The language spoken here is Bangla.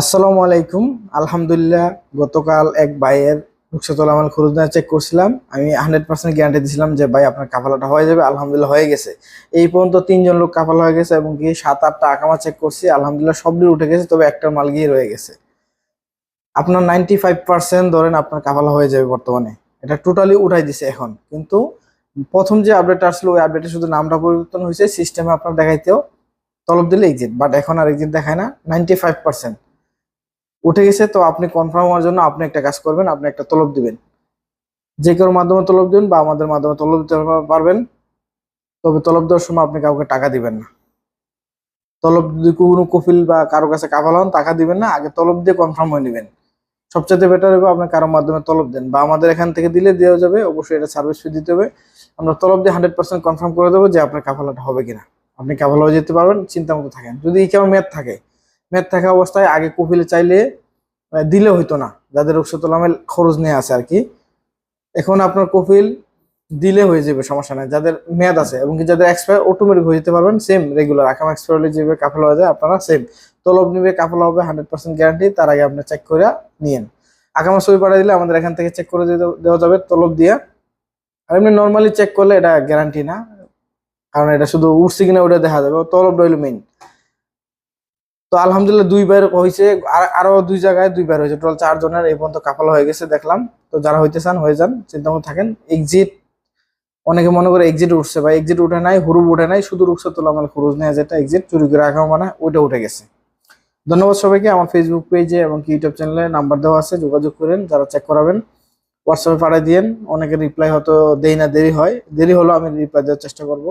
আসসালামু আলাইকুম। আলহামদুলিল্লাহ, গতকাল এক ভাইয়ের রুকসাতুল আমাল খুরুজনা চেক করছিলাম। আমি হান্ড্রেড পার্সেন্ট গ্যারান্টি দিছিলাম যে, ভাই, আপনার কাফালাটা হয়ে যাবে। আলহামদুলিল্লাহ, হয়ে গেছে। এই পর্যন্ত তিনজন লোক কাফালা হয়ে গেছে এবং কি সাত, আটটা আকামা চেক করছি। আলহামদুলিল্লাহ সবগুলো উঠে গেছে, তবে একটা মাল গিয়ে রয়ে গেছে। আপনার নাইনটি ফাইভ পার্সেন্ট ধরেন আপনার কাফালা হয়ে যাবে বর্তমানে। এটা টোটালি উঠাই দিছে এখন। কিন্তু প্রথম যে আপডেটটা আসলো, ওই আপডেটে শুধু নামটা পরিবর্তন হয়েছে। সিস্টেমে আপনার দেখাইতেও তলব দিলে এক্সিট বাট এখন আর এক্সিট দেখায় না। নাইনটি ফাইভ পার্সেন্ট উঠে গেছে, তো আপনি কনফার্ম হওয়ার জন্য আপনি একটা কাজ করবেন, আপনি একটা তলব দিবেন। যে কারোর মাধ্যমে তলব দিবেন বা আমাদের মাধ্যমে তলব দিতে পারবেন, তবে তলব দেওয়ার সময় আপনি কাউকে টাকা দিবেন না। তলব যদি কোনো কফিল বা কারও কাছে কাভাল হন, টাকা দিবেন না, আগে তলব দিয়ে কনফার্ম হয়ে নেবেন। সবচেয়ে বেটার হবে আপনি কারোর মাধ্যমে তলব দেন বা আমাদের এখান থেকে দিলে দেওয়া যাবে, অবশ্যই এটা সার্ভিস ফি দিতে হবে। আমরা তলব দিয়ে হান্ড্রেড পার্সেন্ট কনফার্ম করে দেবো যে আপনার কাফালাটা হবে কিনা। আপনি কাফালা হয়ে যেতে পারবেন, চিন্তা মতো থাকেন। যদি কেউ মেয়াদ থাকে মেয়াদ থাকা অবস্থায় আগে কফিলে চাইলে দিলে হইতো না। যাদের রুকসতুল আমেল খরচ নিয়ে আছে আর কি এখন আপনার কফিল দিলে হয়ে যাবে, সমস্যা নাই। যাদের মেয়াদ আছে এবং কি যাদের এক্সপায়ার অটোমেটিক হয়ে যেতে পারবেন সেম রেগুলার আকাম এক্সপায়ার হলে যেভাবে কাফেলা হয়ে যায়, আপনারা সেম তলব নিবে, কাফেলা হবে হান্ড্রেড পার্সেন্ট গ্যারান্টি তার আগে আপনি চেক করে নিয়েন। আকামা ছবি পাঠিয়ে দিলে আমাদের এখান থেকে চেক করে দেওয়া যাবে, তলব দিয়ে। আর এমনি নর্মালি চেক করলে এটা গ্যারান্টি না, কারণ এটা শুধু উঠছে কিনা ওটা দেখা যাবে তলব রইল মেইন তো আলহামদুলিল্লাহ দুইবার হয়েছে আর আরও দুই জায়গায় দুইবার হয়েছে টোটাল চার জনের এই পর্যন্ত কাপাল হয়ে গেছে, দেখলাম। তো যারা হইতে চান হয়ে যান, চিন্তা মতো থাকেন। এক্সিট অনেকে মনে করে এক্সিট উঠছে বা এক্সিট উঠে নাই হুরুব উঠে নাই, শুধু রুকসাতুল আমাল খরচ নেওয়া যেটা এক্সিট চুরি করে রাখা মানে ওইটা উঠে গেছে। ধন্যবাদ সবাইকে। আমার ফেসবুক পেজে এবং ইউটিউব চ্যানেলে নাম্বার দেওয়া আছে, যোগাযোগ করেন, যারা চেক করাবেন। হোয়াটসঅ্যাপে পাঠিয়ে দিয়েন, অনেকে রিপ্লাই হয়তো দেই না, দেরি হয়। দেরি হলো আমি রিপ্লাই দেওয়ার চেষ্টা করব।